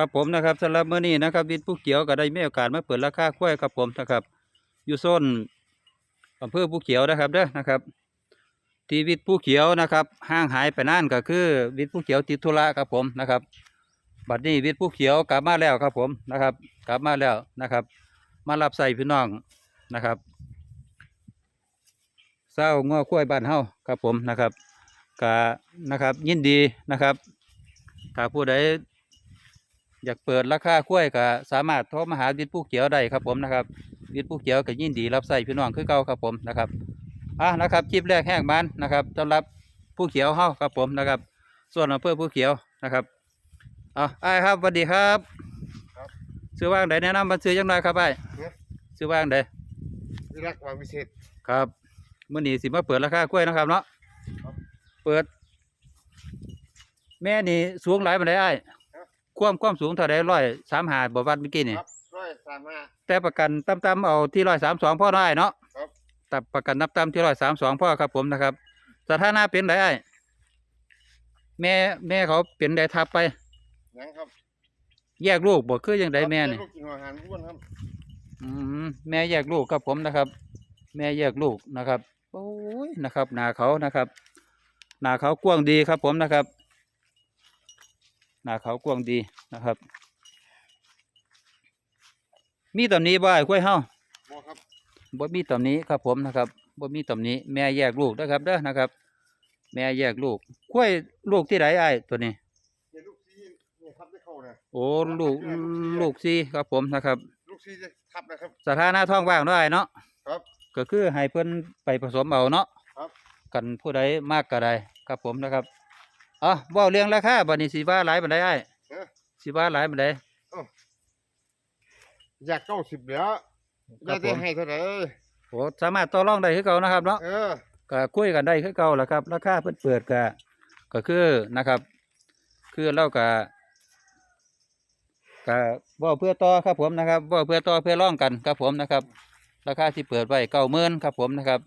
ครับผมนะครับสำหรับเมื้อนี้นะครับวิทย์ผู้เขียวก็ได้มีโอกาสมาเปิดราคากล้วยครับผมนะครับ อยู่โซนอำเภอผู้เขียวนะครับเด้อนะครับทีวิทย์ผู้เขียวนะครับห่างหายไปนานก็คือวิทย์ผู้เขียวติดธุระครับผมนะครับ บัดนี้วิทย์ผู้เขียวกลับมาแล้วครับผมนะครับ กลับมาแล้วนะครับ มารับใส่พี่น้องนะครับเศร้าง้อกล้วยบ้านเฮาครับผมนะครับกะนะครับยินดีนะครับถ้าผู้ใด อยากเปิดราคากล้วยก็สามารถโทรมาหาวิทย์ผู้เขียวได้ครับผมนะครับวิทย์ผู้เขียวก็ยินดีรับใส่พี่น้องคือเก่าครับผมนะครับอะนะครับคลิปแรกแห้งมันนะครับสำหรับผู้เขียวเฮาครับผมนะครับ ส่วนอำเภอผู้เขียวนะครับเอาไอ้ายครับสวัสดีครับครับซื้อว่างใดแนะนำมาซื้อจังหน่อยครับไอ้ายเนี่ยซื้อว่างใดวิรักวางวิเศษครับมื่อนี้สิมาเปิดราคากล้วยนะครับเนาะครับเปิด แม่นี่สูงหลายปานใดไอ้าย ความความสูงเท่าใดร้อยสามหาบ่วัดเมื่อกี้นี่ครับร้อยสามห้า แต่ประกันต่ำๆเอาที่ร้อยสามสองพ่อได้เนาะครับ แต่ประกันนับต่ำที่ร้อยสามสองพ่อครับผมนะครับสถานะเป็นไรไอ้แม่แม่เขาเป็นไดทับไปยังครับแยกลูกบ่คือยังไดแม่นี่ลูกกินหัวอาหารอ้วนครับ อืมแม่แยกลูกครับผมนะครับ แม่แยกลูกนะครับโอ้ยนะครับหนาเขานะครับหนาเขากว้างดีครับผมนะครับ หนาเขากว้างดีนะครับ มีตำหนี้บ่ไอ้กล้วยเฮาบอครับบ่มีตำหนี้ครับผมนะครับบ่มีตำหนี้ แม่แยกลูกนะครับเด้อนะครับ แม่แยกลูกกล้วยลูกที่ไหนไอ้ายตัวนี้เนี่ยลูกซีเนี่ยทับได้เข้านะโอ้ลูกลูกซีครับผมนะครับ ลูกซีจะทับนะครับสถานะท้องว่างด้วยเนาะครับก็คือให้เพิ่นไปผสมเอาเนาะครับกันผู้ใดมากก็ได้ครับผมนะครับ อะเว้าเรื่องราคาบัดนี้สิว่าหลายปานใดไอ้ายเอ้อสิว่าหลายปานใดอยากเก้าสิบเหลือครัได้บผม ได้ให้เท่าไหร่โอ้สามารถต่อรองได้คือเก่านะครับเนาะเออก็คุยกันได้คือเก่าแหละครับ ราคาเพิ่นเปิดก็ก็คือนะครับ คือเราก็ก็บ่เพื่อต่อครับผมนะครับบ่เพื่อต่อเพื่อร่องกันครับผมนะครับ ราคาที่เปิดไว้เก้าหมื่นครับผมนะครับ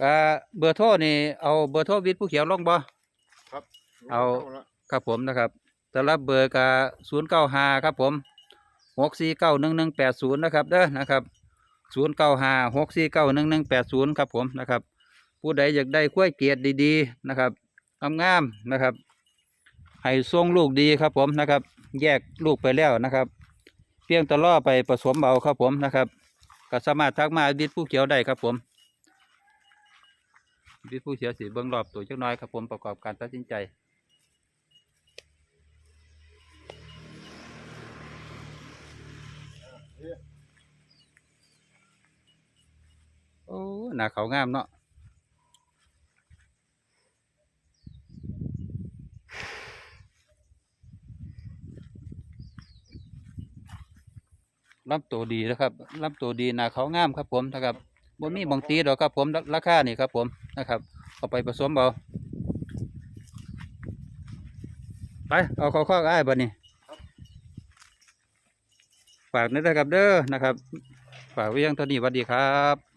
ก็เบอร์โทรนี่เอาเบอร์โทรวิทย์ผู้เขียวลงบ่ครับ เอา ครับผมนะครับสำหรับเบอร์ก็ศูนย์เก้าห้าครับผมหกสี่เก้าหนึ่งหนึ่งแปดศูนย์นะครับเด้อนะครับศูนย์เก้าห้าหกสี่เก้าหนึ่งหนึ่งแปดศูนย์ครับผมนะครับ ผู้ใดอยากได้กล้วยเกียรติดีๆนะครับงามๆนะครับให้ทรงลูกดีครับผมนะครับ แยกลูกไปแล้วนะครับ เพียงตะล่อไปผสมเอาครับผมนะครับก็สามารถทักมาวิทย์ผู้เขียวได้ครับผมวิทย์ผู้เขียวสีเบิ้งรอบตัวเจักน้อยครับผมประกอบการตัดสินใจ หนาเขางามเนาะลำตัวดีนะครับลำตัวดีนาเขางามครับผมนะครับบ่มีบางตีดอกครับผมราราคานี่ครับผมนะครับเอาไปผสมเอาไปเอาเข้าข้ออ้ายบัดนี้ฝากนี่นะครับเด้อนะครับ ฝากไว้ยังเท่านี้สวัสดีครับ